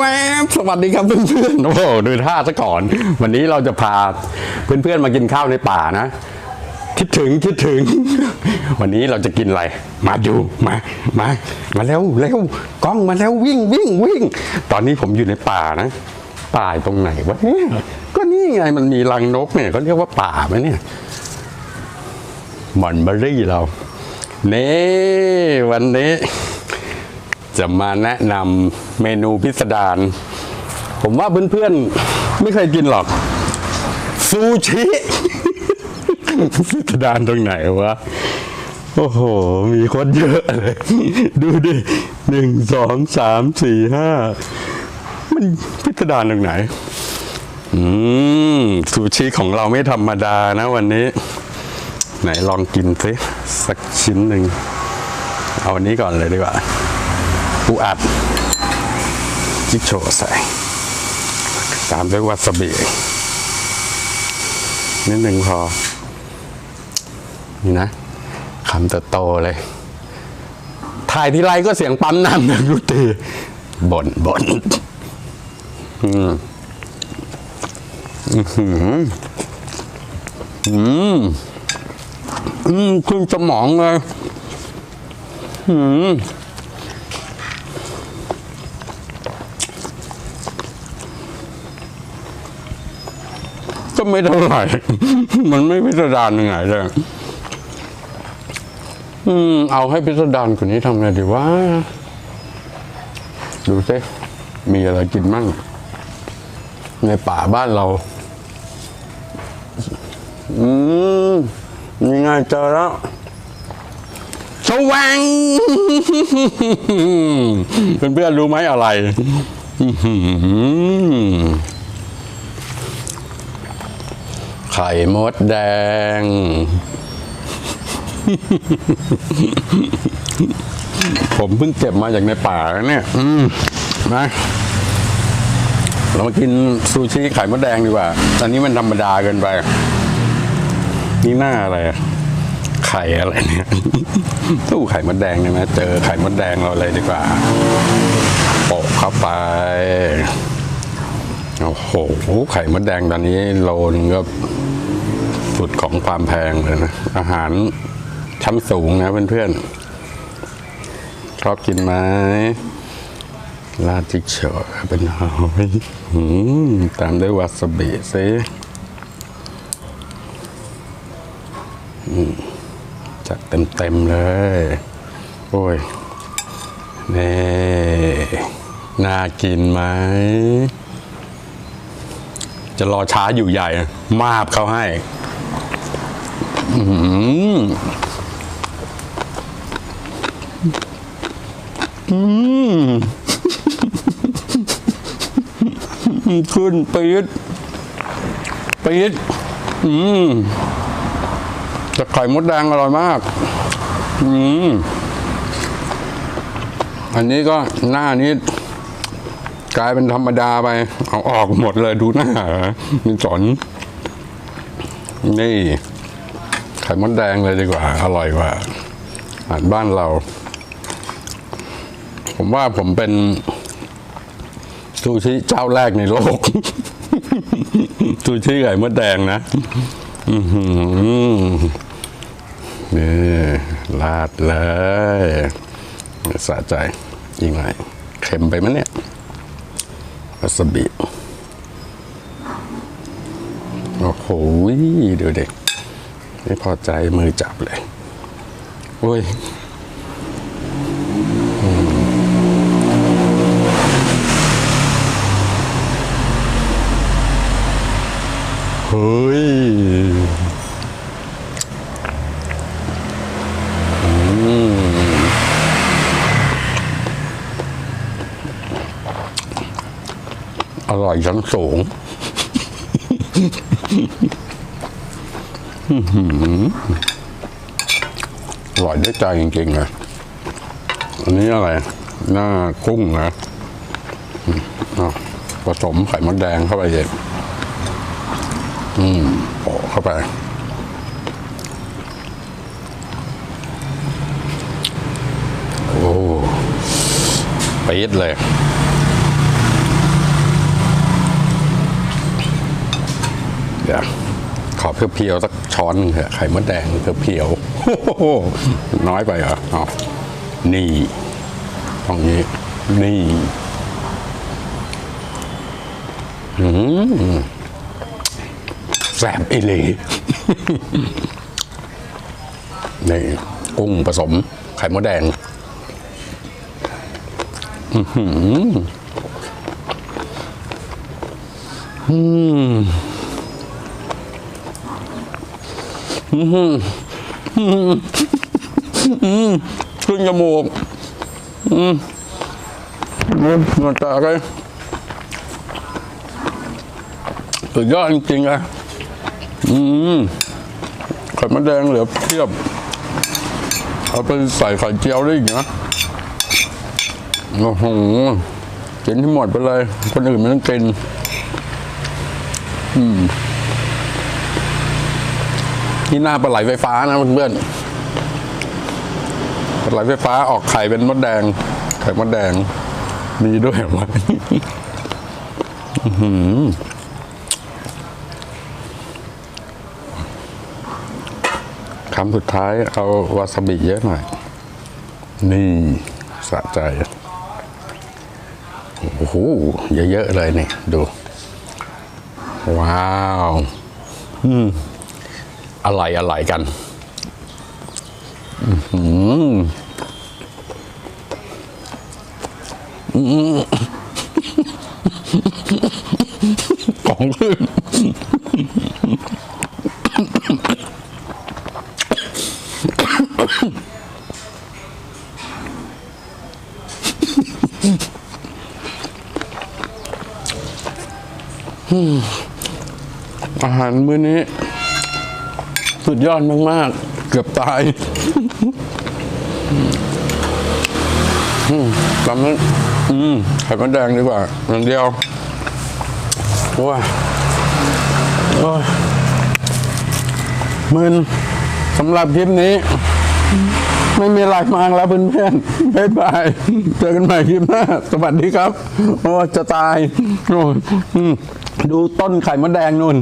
วบสวัสดีครับเพื่อนๆโอ้โหดูท่าซะก่อน วันนี้เราจะพาเพื่อนๆมากินข้าวในป่านะ คิดถึงคิดถึง วันนี้เราจะกินอะไร มาดูมามามาเร็วเร็วกล้องมาแล้ววิ่งวิ่งวิ่ง ตอนนี้ผมอยู่ในป่านะ ป่ายตรงไหนวะเนี่ยก็นี่ไงมันมีรังนกเนี่ยเขาเรียกว่าป่าไหมเนี่ยมอนเบอรี่เราเนี่วันนี้ จะมาแนะนำเมนูพิสดารผมว่าเพื่อนๆไม่เคยกินหรอก ซูชิพิสดารตรงไหนวะ โอ้โห มีคนเยอะเลย ดูดิหนึ่งสองสามสี่ห้ามันพิสดารตรงไหน อืม ซูชิของเราไม่ธรรมดานะวันนี้ ไหนลองกินสิสักชิ้นหนึ่ง เอาอันนี้ก่อนเลยดีกว่า ปูอัดจิกโชใส่ ตามด้วยวาซาบินิดหนึ่งพอ นี่นะคำโตๆเลย ถ่ายทีไรก็เสียงปั๊มน้ำหนึ่งทุกทีบ่นบ่นอืมอื้อหืออืมอืมขึ้นสมองเลย อืม ก็ไม่เท่าไหร่ มันไม่พิสดารยังไงเลยอืม เอาให้พิสดารกว่านี้ทำไงดีวะ ดูสิมีอะไรกินมั่ง ในป่าบ้านเรา อืมยังไงเจอแล้วสว่างเพื่อนๆรู้ไหมอะไร ข่มดแดง ผมเพิ่งเก็บมาจากในป่าเนี่ยอืมมาเรามากินซูชิไข่มดแดงดีกว่า อันนี้มันธรรมดาเกินไป นี่หน้าอะไร ไข่อะไรเนี่ย ตู้ไข่มดแดงเนี่ยนะ เจอไข่มดแดงเราเลยดีกว่าโปะเข้าไป โอ้โห ไข่มดแดงตอนนี้โลนึงก็สุดของความแพงเลยนะ อาหารชั้นสูงนะเพื่อนๆชอบกินไหมลาจิกเฉอเป็นหอยตามด้วยวาซาบิซิจัดเต็มๆเลย โอ้ย นี่ น่ากินไหม จะรอช้าอยู่ใหญ่ มาบเขาให้อื้อหืออืมขึ้นปีดปีดอืมจะไข่มดแดงอร่อยมาก อืม อันนี้ก็หน้านี้ กลายเป็นธรรมดาไป เอาออกหมดเลยดูหน้ามีสอนนี่ ไข่มดแดงเลยดีกว่า อร่อยกว่าอาหารบ้านเรา ผมว่าผมเป็นซูชิเจ้าแรกในโลกซูชิไข่มดแดงนะนี่ลาดเลยสะใจอีกหน่อยเค็มไปมั้ยเนี่ย วาซาบิโอ้โหดูเด็ก ไม่พอใจมือจับเลย โอ้ยอืมเฮ้ยอืม อร่อยชั้นสูงอร่อยได้ใจจริงๆเลยอันนี้อะไร หน้ากุ้งนะผสมไข่มดแดงเข้าไปเองอืมโปะเข้าไปโอ้ปี๊ดเลย ดี๋ยวขอเพียวๆสักช้อนหนึงเถอะไข่มดแดงเพียวๆน้อยไปเหรอเอนี่ตรงนี้นี่แสบอีหลีนี่กุ้งผสมไข่มดแดงอื้อหืออืมอื้อหืออื้อหืออื้อ ขึ้นจมูกอืมนี่มันตาเลยสุดยอดจริงๆอะอืมไข่มดแดงเหลือเทียบ เอาไปใส่ไข่เจียวได้อีกนะโอ้โหกินให้หมดไปเลย คนอื่นไม่ต้องกิน อืม นี่หน้าปลาไหลไฟฟ้านะเพื่อนๆปลาไหลไฟฟ้าออกไข่เป็นมดแดง ไข่มดแดง มีด้วยเหรอวะอื้อหือคำสุดท้ายเอาวาซาบิเยอะหน่อย นี่สะใจ โอ้โห เยอะๆเลยนี่ ดู ว้าว อืม อะไรอะไรกันอื้อหืออืมของขึ้นอาหารมื้อนี้ สุดยอดมาก ๆ เกือบตายอืมตำนั้นอืมไข่มดแดงดีกว่าอย่างเดียวว้าโอ้ยมึนสำหรับคลิปนี้ ไม่มีอะไรมากแล้วเพื่อนๆบ๊ายบาย เจอกันใหม่คลิปหน้า สวัสดีครับ โอ้จะตาย โอ้ยดูต้นไข่มดแดงนู่น